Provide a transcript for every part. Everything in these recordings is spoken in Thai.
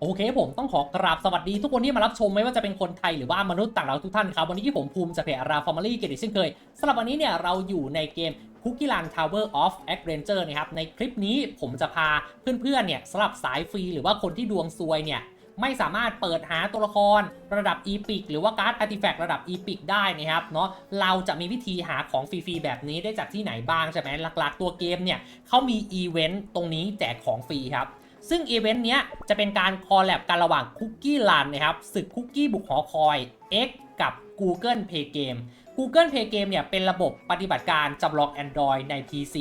โอเคผมต้องขอกราบสวัสดีทุกคนที่มารับชมไม่ว่าจะเป็นคนไทยหรือว่ามนุษย์ต่างดาวทุกท่านครับ วันนี้ที่ผมภูมิจะเพจอาราฟอร์มาลี่เกติเช่นเคยสำหรับวันนี้เนี่ยเราอยู่ในเกม Cookie Run Tower of Adventure นะครับ ในคลิปนี้ผมจะพาเพื่อนๆเนี่ยสำหรับสายฟรีหรือว่าคนที่ดวงซวยเนี่ยไม่สามารถเปิดหาตัวละครระดับ Epic หรือว่าการ์ด Artifact ระดับ Epic ได้นะครับเนาะเราจะมีวิธีหาของฟรีๆแบบนี้ได้จากที่ไหนบ้างใช่ไหมหลักๆ ตัวเกมเนี่ยเขามีอีเวนต์ตรงนี้แจกของฟรีครับ ซึ่งอีเวนต์เนี้ยจะเป็นการคอลแลบกันระหว่าง Cookie Run นะครับศึก Cookie บุกหอคอย X กับ Google Play Game Google Play Game เนี่ยเป็นระบบปฏิบัติการจำลอง Android ใน PC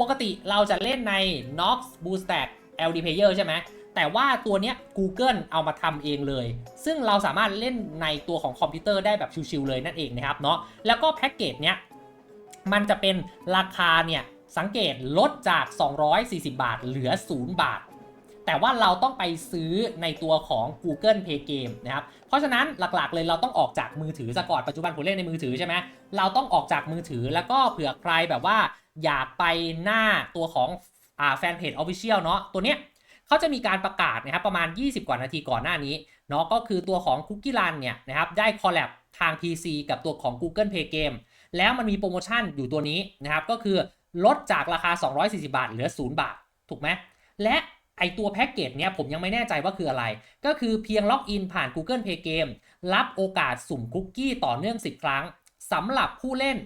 ปกติเราจะเล่นใน Nox Bootstrap LD Player ใช่ไหม แต่ว่าตัวเนี้ย Google เอามาทำเองเลย ซึ่งเราสามารถเล่นในตัวของคอมพิวเตอร์ได้แบบชิวๆเลยนั่นเองนะครับเนาะ แล้วก็แพ็กเกจเนี้ยมันจะเป็นราคาเนี่ยสังเกตลดจาก 240 บาท เหลือ 0 บาท แต่ว่าเราต้องไปซื้อในตัวของ Google Play Game นะครับเพราะฉะนั้นหลักๆเลยเราต้องออกจากมือถือซะก่อนปัจจุบันผมเล่นในมือถือใช่ไหมเราต้องออกจากมือถือแล้วก็เผื่อใครแบบว่า อยากไปหน้าตัวของอ่าแฟนเพจ Official เนาะตัวเนี้ยเขาจะมีการประกาศนะครับประมาณ 20 กว่านาทีก่อนหน้านี้เนาะก็คือตัวของ Cookie Run เนี่ยนะครับได้คอลแลบทาง PC กับตัวของ Google Play Game แล้วมันมีโปรโมชั่นอยู่ตัวนี้นะครับก็คือลดจากราคา 240 บาท เหลือ 0 บาท ถูกไหมและ ไอตัวแพ็กเกจเนี่ยผมยังไม่แน่ใจว่าคืออะไร ก็คือเพียงล็อกอินผ่าน Google Play Game รับโอกาสสุ่มคุกกี้ต่อเนื่อง 10 ครั้งสำหรับผู้เล่น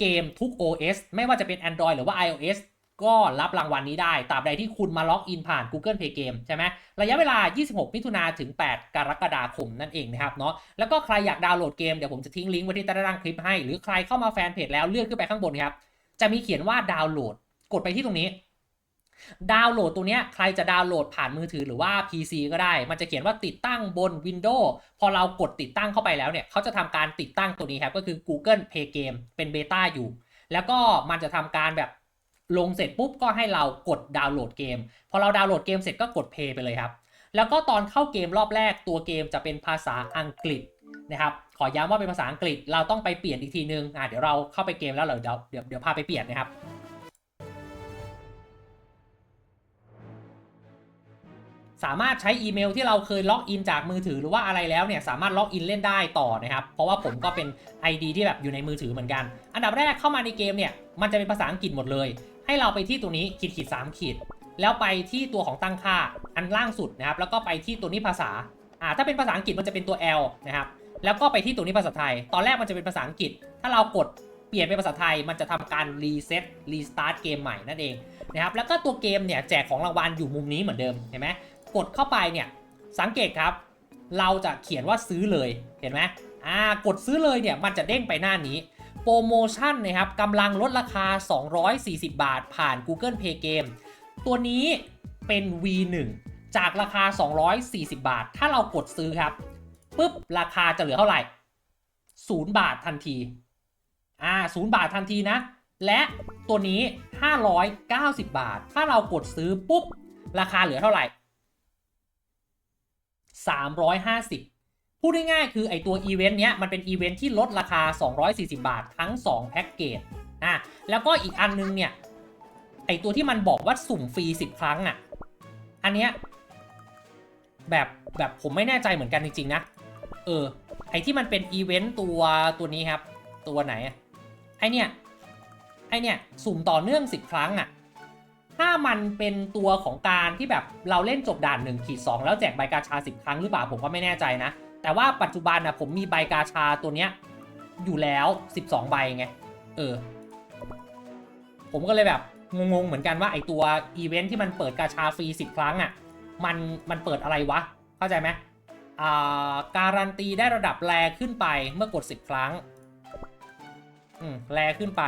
เกมทุก OS ไม่ว่าจะเป็น Android หรือว่า iOS ก็รับรางวัลนี้ได้ตราบใดที่คุณมาล็อกอินผ่าน Google Play Game ใช่ไหมระยะเวลา 26 มิถุนาถึง 8 กรกฎาคมนั่นเองนะครับเนาะ แล้วก็ใครอยากดาวน์โหลดเกม เดี๋ยวผมจะทิ้งลิงก์ไว้ที่ใต้ล่างคลิปให้ หรือใครเข้ามาแฟนเพจแล้วเลื่อนขึ้นไปข้างบนครับ จะมีเขียนว่าดาวน์โหลด กดไปที่ตรงนี้ ดาวน์โหลดตัวเนี้ยใครจะดาวน์โหลดผ่านมือถือหรือว่า PC ก็ได้ มันจะเขียนว่าติดตั้งบน Windows พอเรากดติดตั้งเข้าไปแล้วเนี่ยเขาจะทำการติดตั้งตัวนี้ครับก็คือ Google Play Game เป็นเบต้าอยู่ แล้วก็มันจะทำการแบบลงเสร็จปุ๊บก็ให้เรากดดาวน์โหลดเกม พอเราดาวน์โหลดเกมเสร็จก็กด Play ไปเลยครับ แล้วก็ตอนเข้าเกมรอบแรกตัวเกมจะเป็นภาษาอังกฤษนะครับ ขอย้ำว่าเป็นภาษาอังกฤษเราต้องไปเปลี่ยนอีกทีนึงอะเดี๋ยวเราเข้าไปเกมแล้วเดี๋ยวเดี๋ยวเดี๋ยวเดี๋ยวพาไปเปลี่ยนนะครับ สามารถใช้อีเมลที่เราเคยล็อกอินจากมือถือหรือว่าอะไรแล้วเนี่ยสามารถล็อกอินเล่นได้ต่อนะครับ เพราะว่าผมก็เป็น ID ที่แบบอยู่ในมือถือเหมือนกัน อันดับแรกเข้ามาในเกมเนี่ยมันจะเป็นภาษาอังกฤษหมดเลย ให้เราไปที่ตัวนี้ขีดขีดสามขีด แล้วไปที่ตัวของตั้งค่าอันล่างสุดนะครับแล้วก็ไปที่ตัวนี้ภาษาอ่าถ้าเป็นภาษาอังกฤษมันจะเป็นตัว L นะครับแล้วก็ไปที่ตัวนี้ภาษาไทย ตอนแรกมันจะเป็นภาษาอังกฤษ ถ้าเรากดเปลี่ยนเป็นภาษาไทยมันจะทำการรีเซ็ตรีสตาร์ทเกมใหม่นั่นเองนะครับแล้วก็ตัวเกมเนี่ยแจกของรางวัลอยู่มุมนี้เหมือนเดิมเห็นไหม กดเข้าไปเนี่ยสังเกตครับ เราจะเขียนว่าซื้อเลยเห็นไหมอ่ากดซื้อเลยเนี่ยมันจะเด้งไปหน้านี้โปรโมชั่นนะครับกำลังลดราคา 240 บาท ผ่าน Google Play Game ตัวนี้เป็น V1 จากราคา 240 บาท ถ้าเรากดซื้อครับปุ๊บราคาจะเหลือเท่าไหร่ 0 บาททันที อ่า0บาททันทีนะ และตัวนี้ 590 บาท ถ้าเรากดซื้อปุ๊บ ราคาเหลือเท่าไหร่ 350 พูดง่ายๆคือไอตัวอีเวนต์เนี้ยมันเป็นอีเวนต์ที่ลดราคา 240 บาททั้ง 2 แพ็กเกจอะแล้วก็อีกอันนึงเนี่ยไอตัวที่มันบอกว่าสุ่มฟรี 10 ครั้งอะอันเนี้ยแบบแบบผมไม่แน่ใจเหมือนกันจริงๆนะ เออ ไอที่มันเป็นอีเวนต์ตัวตัวนี้ครับ ตัวไหนอะไอเนี่ยไอเนี่ยสุ่มต่อเนื่อง 10 ครั้งอะ ถ้ามันเป็นตัวของการที่แบบเราเล่นจบด่าน1ขีด2แล้วแจกใบกาชา 10 ครั้งหรือเปล่าผมก็ไม่แน่ใจนะ แต่ว่าปัจจุบันนะผมมีใบกาชาตัวเนี้ยอยู่แล้ว 12 ใบไง เออ ผมก็เลยแบบงงๆเหมือนกันว่าไอตัวอีเวนท์ที่มันเปิดกาชาฟรี 10 ครั้งอะ่ะ มันมันเปิดอะไรวะ เข้าใจไหมอ่าการันตีได้ระดับแรขึ้นไปเมื่อกด 10 ครั้ง อืมแรขึ้นไป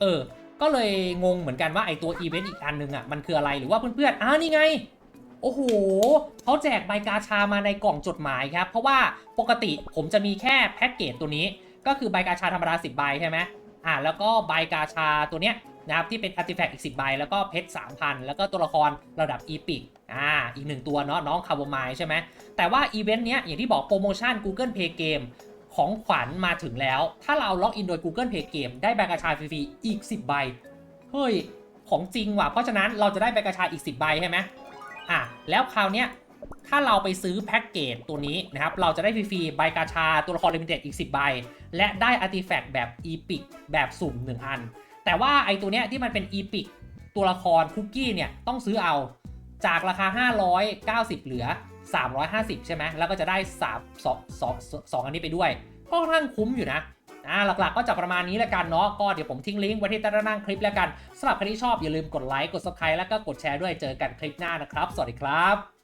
เออ ก็เลยงงเหมือนกันว่าไอตัวอีเวนต์อีกอันนึงอะมันคืออะไรหรือว่าเพื่อนๆอ้านี่ไง โอ้โหเขาแจกใบกาชามาในกล่องจดหมายครับ เพราะว่าปกติผมจะมีแค่แพ็กเกจตัวนี้ ก็คือใบกาชาธรรมดา10ใบใช่ไหมอ่าแล้วก็ใบกาชาตัวเนี้ยนะครับที่เป็นอาร์ติแฟกต์อีก 10 ใบ แล้วก็เพชร3,000 แล้วก็ตัวละครระดับอีพิกอ่าอีกหนึ่งตัวเนาะน้องคาร์บไมใช่ไหมแต่ว่าอีเวนต์เนี้ยอย่างที่บอกโปรโมชั่น Google Play Game ของขวัญมาถึงแล้ว ถ้าเราล็อกอินโดย Google Play Game ได้ใบกาชาฟรีๆอีก 10 ใบ เฮ้ย ของจริงว่ะ เพราะฉะนั้นเราจะได้ใบกระชาอีก 10 ใบใช่ไหมอะ แล้วคราวเนี้ยถ้าเราไปซื้อแพ็กเกจตัวนี้นะครับ เราจะได้ฟรีๆใบกาชาตัวละครลิมิเต็ดอีก 10 ใบ และได้อาร์ติแฟกต์แบบอีพิกแบบสุ่ม 1 อัน แต่ว่าไอตัวเนี้ยที่มันเป็นอีพิกตัวละครคุกกี้เนี่ยต้องซื้อเอาจากราคา 590 เหลือ 350 ใช่ไหมแล้วก็จะได้3 2 2 2อันนี้ไปด้วย ก็ค่อนข้างคุ้มอยู่นะอ่าหลักๆก็จะประมาณนี้แล้วกันเนาะก็เดี๋ยวผมทิ้งลิงก์ไว้ที่ใต้ด้านล่างคลิปแล้วกันสำหรับใครที่ชอบอย่าลืมกดไลค์กด subscribe แล้วก็กดแชร์ด้วยเจอกันคลิปหน้านะครับ สวัสดีครับ